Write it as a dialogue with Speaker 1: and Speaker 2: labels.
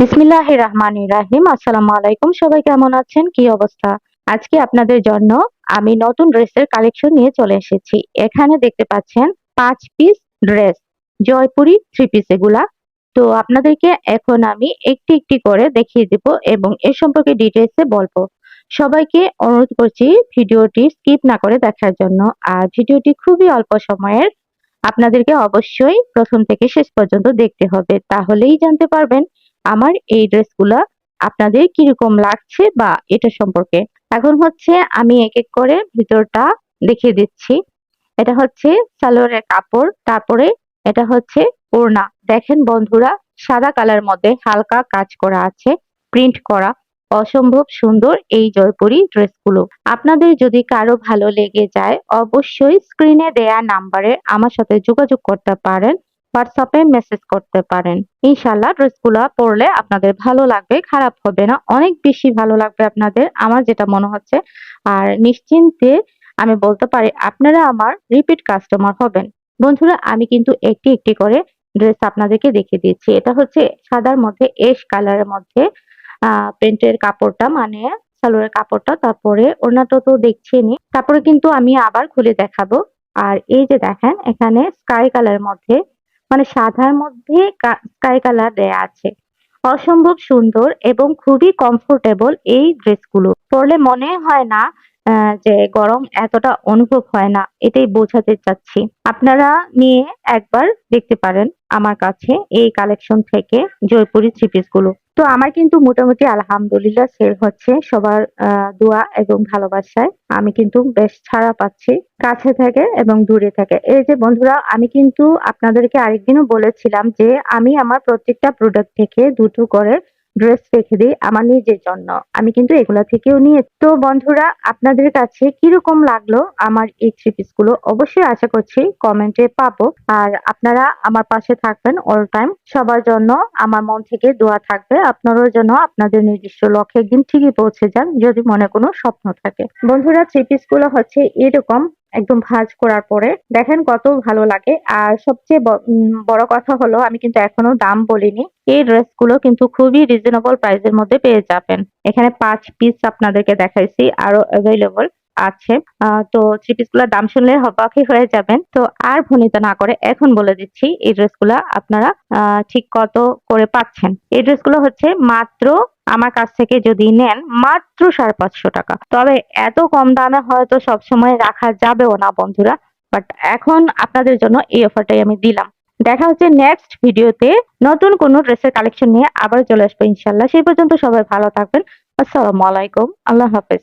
Speaker 1: বিসমিল্লাহ রহমান রাহিম। আসসালামু আলাইকুম। সবাই কেমন আছেন? কি অবস্থা? আজকে আপনাদের জন্য আমি নতুন ড্রেসের কালেকশন নিয়ে চলে এসেছি। এখানে দেখতে পাচ্ছেন পাঁচ piece dress, Jaipuri three piece এগুলা। তো আপনাদেরকে এখন আমি একটি একটি করে দেখিয়ে দেব এবং এ সম্পর্কে ডিটেলসে বলব। সবাইকে অনুরোধ করছি ভিডিওটি স্কিপ না করে দেখার জন্য। আর ভিডিওটি খুবই অল্প সময়ের। আপনাদেরকে অবশ্যই প্রথম থেকে শেষ পর্যন্ত দেখতে হবে। তাহলেই জানতে পারবেন আমার এই ড্রেসগুলা আপনাদের কীরকম লাগছে বা এটা সম্পর্কে। এখন হচ্ছে আমি এক এক করে ভিতরটা দেখিয়ে দিচ্ছি। এটা হচ্ছে সালোয়ারের কাপড়, তারপরে এটা হচ্ছে ওড়না। দেখেন বন্ধুরা, সাদা কালার মধ্যে হালকা কাজ করা আছে, প্রিন্ট করা। অসম্ভব সুন্দর এই জয়পুরি ড্রেসগুলো। আপনাদের যদি কারও ভালো লেগে যায়, অবশ্যই স্ক্রিনে দেয়া নাম্বারে আমার সাথে যোগাযোগ করতে পারেন। হোয়াটসঅ্যাপে মেসেজ করতে পারেন। ইনশাল্লাহ ড্রেসগুলো পরলে আপনাদের ভালো লাগবে, খারাপ হবে না, অনেক বেশি ভালো লাগবে আপনাদের, আমার যেটা মনে হচ্ছে। আর নিশ্চিন্তে আমি বলতে পারি, আপনারা আমার রিপিট কাস্টমার হবেন। বন্ধুরা, আমি কিন্তু একটি একটি করে ড্রেস আপনাদেরকে দেখিয়ে দিচ্ছি এটা হচ্ছে সাদার মধ্যে এশ কালারের মধ্যে প্রিন্টের কাপড়টা মানে সালোয়ারের কাপড়টা, তারপরে ওনাটা তো দেখছেনই তারপরে কিন্তু আমি আবার খুলে দেখাবো। আর এই যে দেখেন, এখানে স্কাই কালারের মধ্যে মানে সাদার মধ্যে স্কাই কালার দেয়া আছে। অসম্ভব সুন্দর এবং খুবই কমফোর্টেবল এই ড্রেসগুলো পরলে মনে হয় না যে গরম এতটা অনুভব হয় না, এটাই বোঝাতে চাচ্ছি। আপনারা নিয়ে একবার দেখতে পারেন আমার কাছে এই কালেকশন থেকে জয়পুরি থ্রি পিসগুলো। তো আমার কিন্তু মোটামুটি আলহামদুলিল্লাহ সেল হচ্ছে সবার দোয়া এবং ভালোবাসায়। আমি কিন্তু বেশ ছাড়া পাচ্ছি কাছে থেকে এবং দূরে থেকে। এই যে বন্ধুরা, আমি কিন্তু আপনাদেরকে আরেকদিনও বলেছিলাম যে আমি আমার প্রত্যেকটা প্রোডাক্ট থেকে দুটো করে ড্রেস রেখে দিই আমার নিজের জন্য। আমি কিন্তু এগুলা থেকেও নিয়ে তো বন্ধুরা, আপনাদের কাছে কীরকম লাগল আমার এই থ্রি পিসগুলো? অবশ্যই আশা করছি কমেন্টে পাবো। আর আপনারা আমার পাশে থাকবেন অল টাইম সবার জন্য আমার মন থেকে দোয়া থাকবে। আপনারও যেন আপনাদের নির্দিষ্ট লক্ষ্যে একদিন ঠিকই পৌঁছে যান, যদি মনে কোনো স্বপ্ন থাকে। বন্ধুরা থ্রি পিসগুলো হচ্ছে এরকম। একদম ভাজ করার পরে, দেখেন কত ভালো লাগে। আর সবচেয়ে বড় কথা হলো, আমি কিন্তু এখনও দাম বলিনি, এই ড্রেসগুলো কিন্তু খুবই রিজনেবল প্রাইসের মধ্যে পেয়ে যাবেন। এখানে পাঁচ পিস আপনাদেরকে দেখাইছি আরও অ্যাভেলেবল আছে। তো থ্রি পিস দাম শুনলে হবাকি হয়ে যাবেন। তো আর ভনিতা না করে এখন বলে দিচ্ছি, এই ড্রেসগুলো আপনারা ঠিক কত করে পাচ্ছেন। এই ড্রেসগুলো হচ্ছে মাত্র আমার কাছ থেকে যদি নেন মাত্র সাড়ে পাঁচশো টাকা। তবে এত কম দামে হয়তো সবসময় রাখা যাবেও না বন্ধুরা বাট এখন আপনাদের জন্য এই অফারটাই আমি দিলাম। দেখা হচ্ছে নেক্সট ভিডিওতে নতুন কোনো ড্রেসের কালেকশন নিয়ে আবার চলে আসব ইনশাল্লাহ সেই পর্যন্ত সবাই ভালো থাকবেন। আসসালামু আলাইকুম। আল্লাহ হাফেজ।